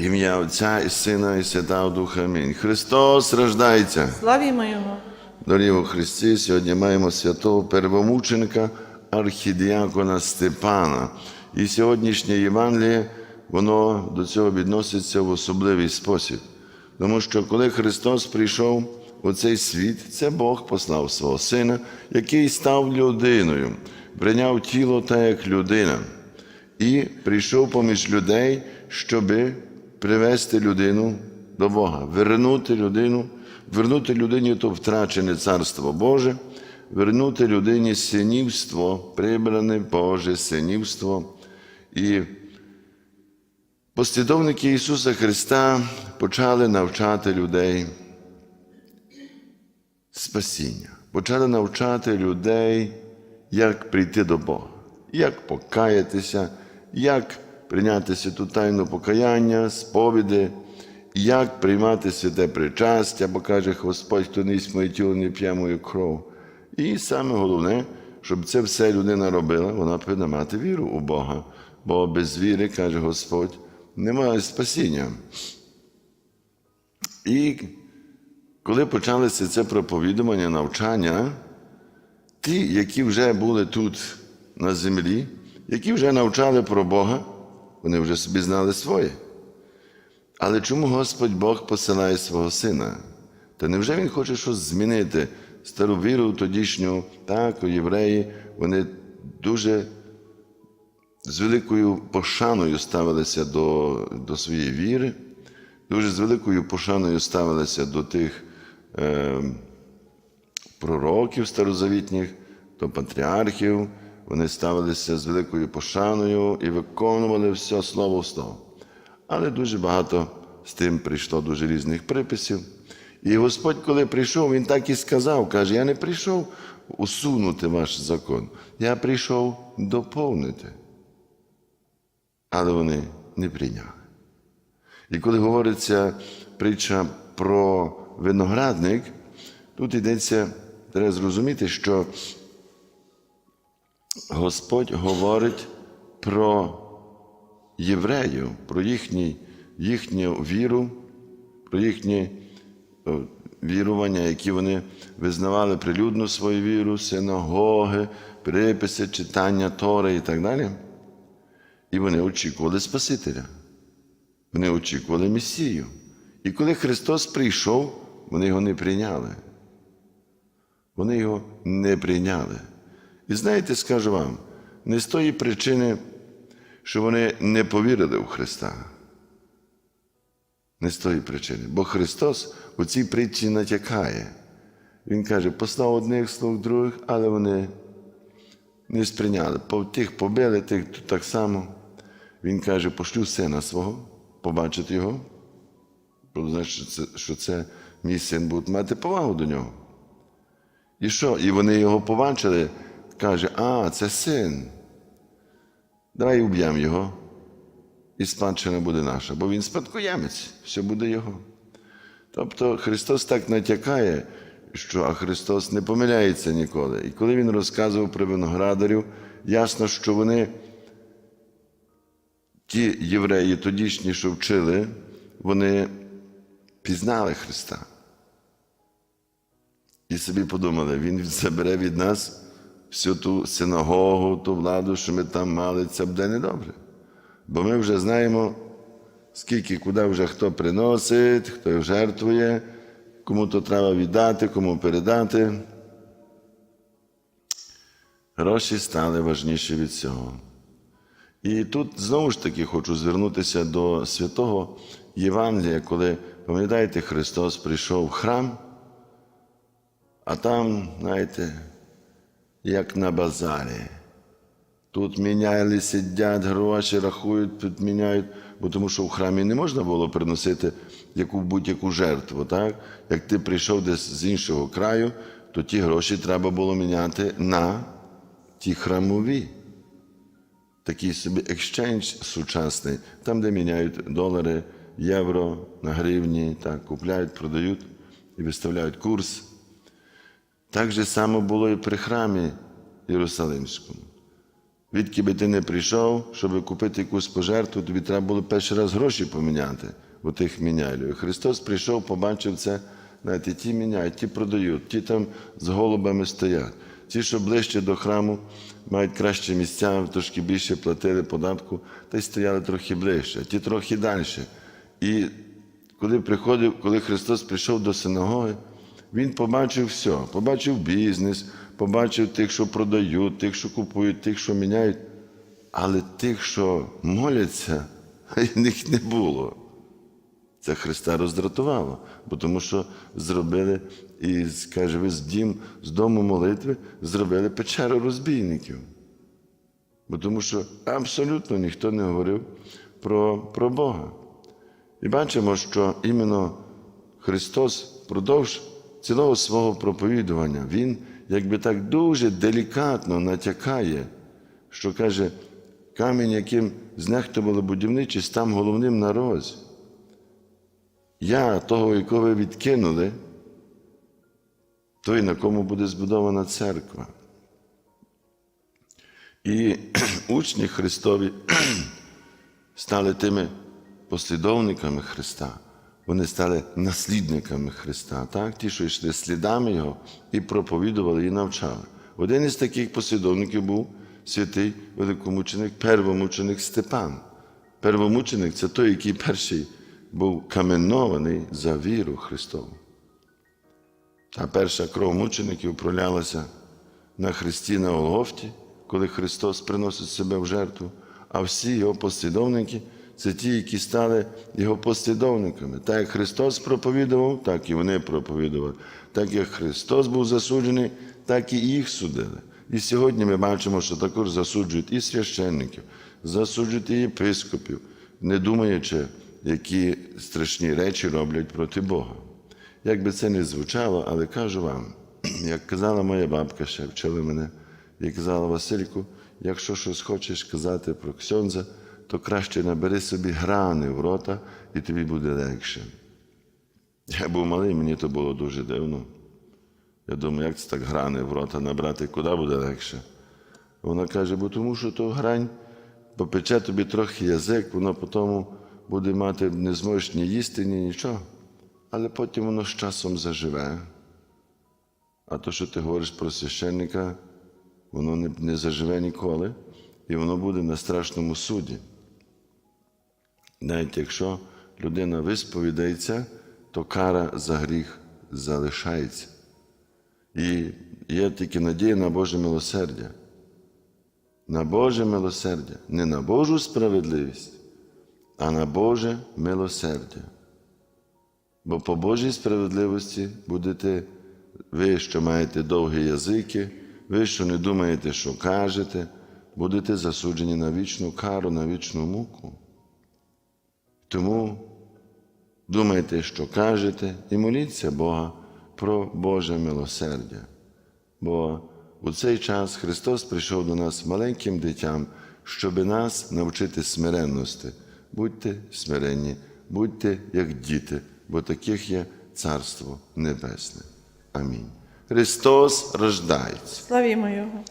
Ім'я Отця і Сина, і Святого Духа. Амінь. Христос рождається. Славімо Його! Дорогі у Христі, сьогодні маємо святого первомученика архідіакона Степана. І сьогоднішнє Євангеліє, воно до цього відноситься в особливий спосіб. Тому що коли Христос прийшов у цей світ, це Бог послав свого Сина, який став людиною, прийняв тіло так, як людина, і прийшов поміж людей, щоби привести людину до Бога, вернути людину, вернути людині то втрачене царство Боже, вернути людині синівство, прибране Боже синівство. І послідовники Ісуса Христа почали навчати людей спасіння, почали навчати людей, як прийти до Бога, як покаятися, як прийняти святу тайну покаяння, сповіди, як приймати святе причастя, бо каже Господь, хто не їсть моє тіло, не п'є мою кров. І саме головне, щоб це все людина робила, вона повинна мати віру у Бога. Бо без віри, каже Господь, немає спасіння. І коли почалося це проповідування, навчання, ті, які вже були тут на землі, які вже навчали про Бога, вони вже собі знали своє. Але чому Господь Бог посилає свого сина? Та невже Він хоче щось змінити? Стару віру тодішню, так, у євреї, вони дуже з великою пошаною ставилися до, до своєї віри, дуже з великою пошаною ставилися до тих е, пророків старозавітніх, до патріархів. Вони ставилися з великою пошаною і виконували все слово в слово. Але дуже багато з тим прийшло дуже різних приписів. І Господь, коли прийшов, Він так і сказав, каже, я не прийшов усунути ваш закон, я прийшов доповнити. Але вони не прийняли. І коли говориться притча про виноградник, тут йдеться, треба зрозуміти, що Господь говорить про євреїв, про їхній, їхню віру, про їхнє е, вірування, які вони визнавали прилюдно свою віру, синагоги, приписи, читання Тори і так далі. І вони очікували Спасителя. Вони очікували Месію. І коли Христос прийшов, вони його не прийняли. Вони його не прийняли. І знаєте, скажу вам, не з тої причини, що вони не повірили в Христа. Не з тої причини. Бо Христос у цій притчі натякає. Він каже, послав одних слуг других, але вони не сприйняли. Тих побили, тих так само. Він каже, пошлю сина свого, побачити його. Бо значить, що це, що це мій син буде мати повагу до нього. І що? І вони його побачили, каже, а, це син. Давай уб'ємо його. І спадщина буде наша, бо він спадкоємець, все буде його. Тобто Христос так натякає, що а Христос не помиляється ніколи. І коли Він розказував про виноградарів, ясно, що вони, ті євреї тодішні, що вчили, вони пізнали Христа. І собі подумали, Він забере від нас всю ту синагогу, ту владу, що ми там мали, це буде недобре. Бо ми вже знаємо, скільки, куди вже хто приносить, хто жертвує, кому то треба віддати, кому передати. Гроші стали важніші від цього. І тут знову ж таки хочу звернутися до святого Євангелія, коли, пам'ятаєте, Христос прийшов в храм, а там, знаєте, як на базарі. Тут міняли, сидять, гроші рахують, тут міняють, бо тому що в храмі не можна було приносити яку будь-яку жертву. Так? Як ти прийшов десь з іншого краю, то ті гроші треба було міняти на ті храмові. Такий собі екшенж сучасний, там, де міняють долари, євро на гривні, так, купляють, продають і виставляють курс. Так же само було і при храмі Єрусалимському. Відки би ти не прийшов, щоб купити якусь пожертву, тобі треба було перший раз гроші поміняти у тих мінялів. Христос прийшов, побачив це, знаєте, ті міняють, ті продають, ті там з голубами стоять. Ті, що ближче до храму, мають кращі місця, трошки більше платили податку, та й стояли трохи ближче, ті трохи далі. І коли приходив, коли Христос прийшов до синагоги, Він побачив все, побачив бізнес, побачив тих, що продають, тих, що купують, тих, що міняють. Але тих, що моляться, їх не було. Це Христа роздратувало, бо тому що зробили, і каже, ви з дім, з дому молитви зробили печеру розбійників. Бо тому що абсолютно ніхто не говорив про, про Бога. І бачимо, що іменно Христос впродовж цілого свого проповідування, Він якби так дуже делікатно натякає, що каже, камінь, яким знехтували будівничі, став головним на розі. Я того, якого ви відкинули, той, на кому буде збудована церква. І учні Христові стали тими послідовниками Христа. Вони стали наслідниками Христа, так? ті, що йшли слідами Його і проповідували і навчали. Один із таких послідовників був святий великомученик, первомученик Степан. Первомученик це той, який перший був каменований за віру Христову. А перша кров мучеників пролялася на Христі на Голгофті, коли Христос приносить себе в жертву, а всі його послідовники це ті, які стали його послідовниками. Так як Христос проповідував, так і вони проповідували. Так як Христос був засуджений, так і їх судили. І сьогодні ми бачимо, що також засуджують і священників, засуджують і єпископів, не думаючи, які страшні речі роблять проти Бога. Як би це не звучало, але кажу вам, як казала моя бабка, ще вчили мене, і казала Васильку, якщо щось хочеш казати про Ксьонза, то краще набери собі грани в рота, і тобі буде легше. Я був малий, мені то було дуже дивно. Я думаю, як це так грани в рота набрати, куди буде легше? Вона каже, бо тому що то грань попече тобі трохи язик, воно потім буде мати, не зможеш ні їсти, ні нічого. Але потім воно з часом заживе. А то, що ти говориш про священника, воно не, не заживе ніколи, і воно буде на страшному суді. Навіть якщо людина висповідається, то кара за гріх залишається. І є тільки надія на Боже милосердя. На Боже милосердя, не на Божу справедливість, а на Боже милосердя. Бо по Божій справедливості будете ви, що маєте довгі язики, ви, що не думаєте, що кажете, будете засуджені на вічну кару, на вічну муку. Тому думайте, що кажете, і моліться Бога про Боже милосердя. Бо у цей час Христос прийшов до нас маленьким дитям, щоб нас навчити смиренності. Будьте смиренні, будьте як діти, бо таких є Царство Небесне. Амінь. Христос рождається. Славімо Його.